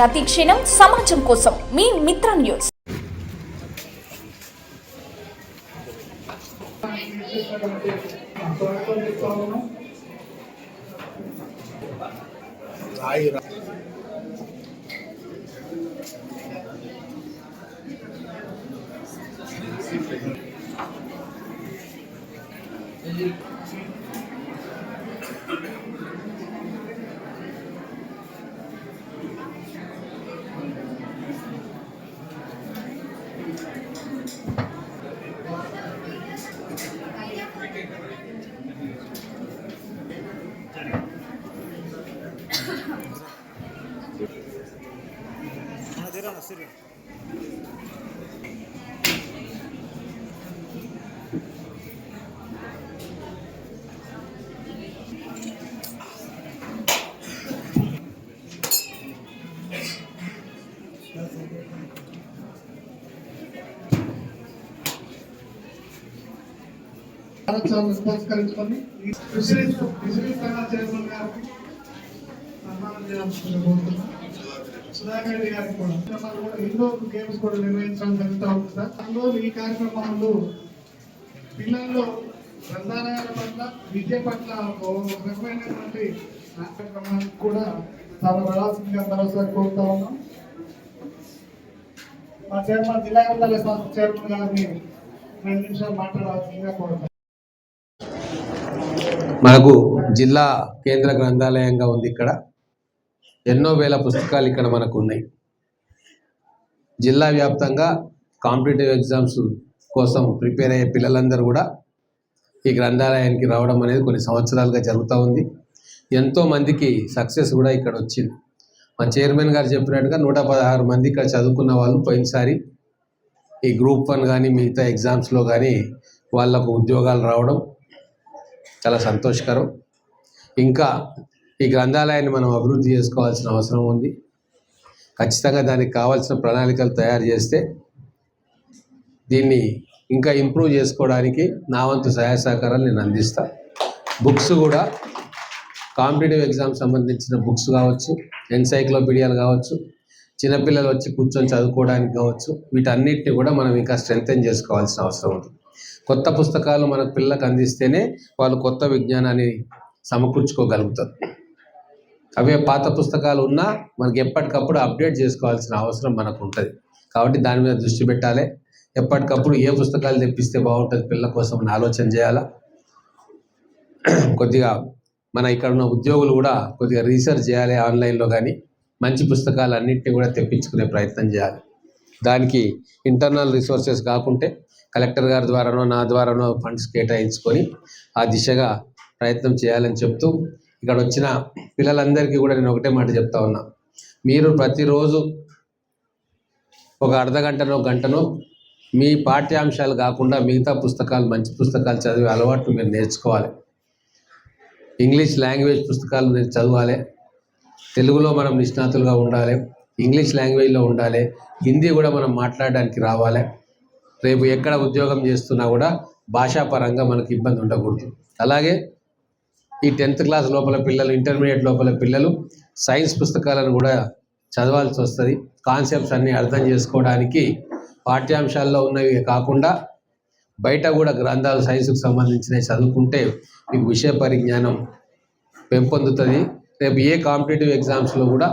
ప్రతి క్షణం సమాజం కోసం మీ మిత్ర న్యూస్. కార్యక్రమాలను పురస్కరించుకొని ఫిషరీస్ ఫిషరీస్ చైర్మన్ గారికి సన్మానం చేయాల్సిందిగా సుధాకర్ రెడ్డి గారికి కూడా. కూడా ఇండోర్ గేమ్స్ కూడా నిర్వహించడం జరుగుతూ ఉంది సార్. అందులో ఈ కార్యక్రమంలో పిల్లల్లో గ్రంథాలయాల పట్ల విద్య పట్ల ఒక రకమైనటువంటి కార్యక్రమానికి కూడా తాము రావాల్సిందిగా మరోసారి కోరుతా ఉన్నాం. మా చైర్మన్ జిల్లా గ్రంథాలయ సంస్థ చైర్మన్ గారిని రెండు నిమిషాలు మాట్లాడాల్సిందిగా కోరుతాం మనకు జిల్లా కేంద్ర గ్రంథాలయంగా ఉంది ఇక్కడ. ఎన్నో వేల పుస్తకాలు ఇక్కడ మనకు ఉన్నాయి. జిల్లా వ్యాప్తంగా కాంపిటేటివ్ ఎగ్జామ్స్ కోసం ప్రిపేర్ అయ్యే పిల్లలందరూ కూడా ఈ గ్రంథాలయానికి రావడం అనేది కొన్ని సంవత్సరాలుగా జరుగుతూ ఉంది. ఎంతో మందికి సక్సెస్ కూడా ఇక్కడ వచ్చింది. మా చైర్మన్ గారు చెప్పినట్టుగా నూట పదహారు మంది ఇక్కడ చదువుకున్న వాళ్ళు పోయినసారి ఈ గ్రూప్ వన్ కానీ మిగతా ఎగ్జామ్స్లో కానీ వాళ్ళకు ఉద్యోగాలు రావడం చాలా సంతోషకరం. ఇంకా ఈ గ్రంథాలయాన్ని మనం అభివృద్ధి చేసుకోవాల్సిన అవసరం ఉంది. ఖచ్చితంగా దానికి కావాల్సిన ప్రణాళికలు తయారు చేస్తే దీన్ని ఇంకా ఇంప్రూవ్ చేసుకోవడానికి నా వంతు సహాయ సహకారాలు నేను అందిస్తాను బుక్స్ కూడా కాంపిటేటివ్ ఎగ్జామ్ సంబంధించిన బుక్స్ కావచ్చు ఎన్సైక్లోపీడియాలు కావచ్చు చిన్నపిల్లలు వచ్చి కూర్చొని చదువుకోవడానికి కావచ్చు వీటన్నిటిని కూడా మనం ఇంకా స్ట్రెంగ్తెన్ చేసుకోవాల్సిన అవసరం ఉంది. కొత్త పుస్తకాలు మన పిల్లలకు అందిస్తేనే వాళ్ళు కొత్త విజ్ఞానాన్ని సమకూర్చుకోగలుగుతారు. అవే పాత పుస్తకాలు ఉన్నా మనకి ఎప్పటికప్పుడు అప్డేట్ చేసుకోవాల్సిన అవసరం మనకు ఉంటుంది కాబట్టి దాని మీద దృష్టి పెట్టాలి. ఎప్పటికప్పుడు ఏ పుస్తకాలు తెప్పిస్తే బాగుంటుంది పిల్లల కోసం అని ఆలోచన చేయాలా? కొద్దిగా మన ఇక్కడ ఉన్న ఉద్యోగులు కూడా కొద్దిగా రీసెర్చ్ చేయాలి ఆన్లైన్లో కానీ మంచి పుస్తకాలు అన్నింటినీ కూడా తెప్పించుకునే ప్రయత్నం చేయాలి. దానికి ఇంటర్నల్ రిసోర్సెస్ కాకుంటే కలెక్టర్ గారి ద్వారానో నా ద్వారానో ఫండ్స్ కేటాయించుకొని ఆ దిశగా ప్రయత్నం చేయాలని చెప్తూ ఇక్కడ వచ్చిన పిల్లలందరికీ కూడా నేను ఒకటే మాట చెప్తా ఉన్నా. మీరు ప్రతిరోజు ఒక అర్ధ గంటనో గంటనో మీ పాఠ్యాంశాలు కాకుండా మిగతా పుస్తకాలు మంచి పుస్తకాలు చదివే అలవాటు మీరు నేర్చుకోవాలి. ఇంగ్లీష్ లాంగ్వేజ్ పుస్తకాలు మీరు చదవాలి. తెలుగులో మనం నిష్ణాతులుగా ఉండాలి. ఇంగ్లీష్ లాంగ్వేజ్లో ఉండాలి. హిందీ కూడా మనం మాట్లాడడానికి రావాలి. రేపు ఎక్కడ ఉద్యోగం చేస్తున్నా కూడా భాషాపరంగా మనకు ఇబ్బంది ఉండకూడదు. అలాగే ఈ టెన్త్ క్లాస్ లోపల పిల్లలు ఇంటర్మీడియట్ లోపల పిల్లలు సైన్స్ పుస్తకాలను కూడా చదవాల్సి వస్తుంది. కాన్సెప్ట్స్ అన్నీ అర్థం చేసుకోవడానికి పాఠ్యాంశాల్లో ఉన్నవి కాకుండా బయట కూడా గ్రంథాలు సైన్స్కు సంబంధించినవి చదువుకుంటే మీకు విషయ పరిజ్ఞానం పెంపొందుతుంది. రేపు ఏ కాంపిటేటివ్ ఎగ్జామ్స్లో కూడా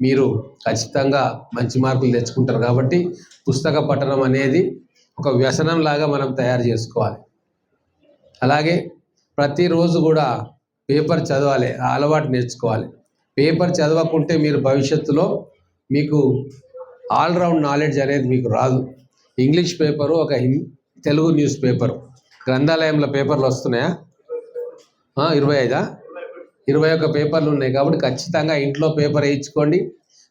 మీరు ఖచ్చితంగా మంచి మార్కులు తెచ్చుకుంటారు కాబట్టి పుస్తక పఠనం అనేది ఒక వ్యసనం లాగా మనం తయారు చేసుకోవాలి. అలాగే ప్రతిరోజు కూడా పేపర్ చదవాలి ఆ అలవాటు నేర్చుకోవాలి. పేపర్ చదవకుంటే మీరు భవిష్యత్తులో మీకు ఆల్రౌండ్ నాలెడ్జ్ అనేది మీకు రాదు. ఇంగ్లీష్ పేపరు ఒక హిం తెలుగు న్యూస్ పేపర్. గ్రంథాలయంలో పేపర్లు వస్తున్నాయా? ఇరవై ఐదా? ఇరవై ఒక్క పేపర్లు ఉన్నాయి కాబట్టి ఖచ్చితంగా ఇంట్లో పేపర్ వేయించుకోండి.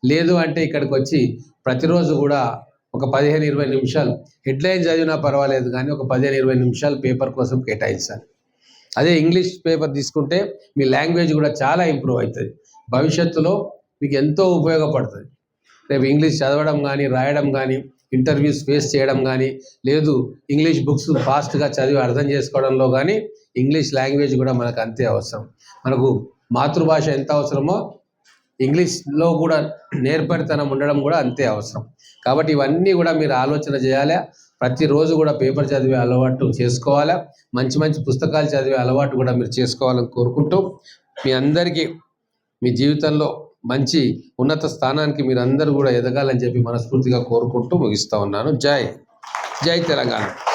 లేదు అంటే ఇక్కడికి వచ్చి ప్రతిరోజు కూడా ఒక పదిహేను ఇరవై నిమిషాలు. హెడ్లైన్ చదివినా పర్వాలేదు కానీ ఒక పదిహేను ఇరవై నిమిషాలు పేపర్ కోసం కేటాయించాలి. అదే ఇంగ్లీష్ పేపర్ తీసుకుంటే మీ లాంగ్వేజ్ కూడా చాలా ఇంప్రూవ్ అవుతుంది. భవిష్యత్తులో మీకు ఎంతో ఉపయోగపడుతుంది. రేపు ఇంగ్లీష్ చదవడం కానీ రాయడం కానీ ఇంటర్వ్యూస్ ఫేస్ చేయడం కానీ లేదు ఇంగ్లీష్ బుక్స్ ఫాస్ట్గా చదివి అర్థం చేసుకోవడంలో కానీ ఇంగ్లీష్ లాంగ్వేజ్ కూడా మనకు అంతే అవసరం. మనకు మాతృభాష ఎంత అవసరమో ఇంగ్లీష్లో కూడా నేర్పరితనం ఉండడం కూడా అంతే అవసరం. కాబట్టి ఇవన్నీ కూడా మీరు ఆలోచన చేయాలి. ప్రతిరోజు కూడా పేపర్ చదివే అలవాటు చేసుకోవాలా. మంచి మంచి పుస్తకాలు చదివే అలవాటు కూడా మీరు చేసుకోవాలని కోరుకుంటూ మీ అందరికీ మీ జీవితంలో మంచి ఉన్నత స్థానానికి మీరు అందరూ కూడా ఎదగాలని చెప్పి మనస్ఫూర్తిగా కోరుకుంటూ ముగిస్తూ ఉన్నాను. జై జై తెలంగాణ.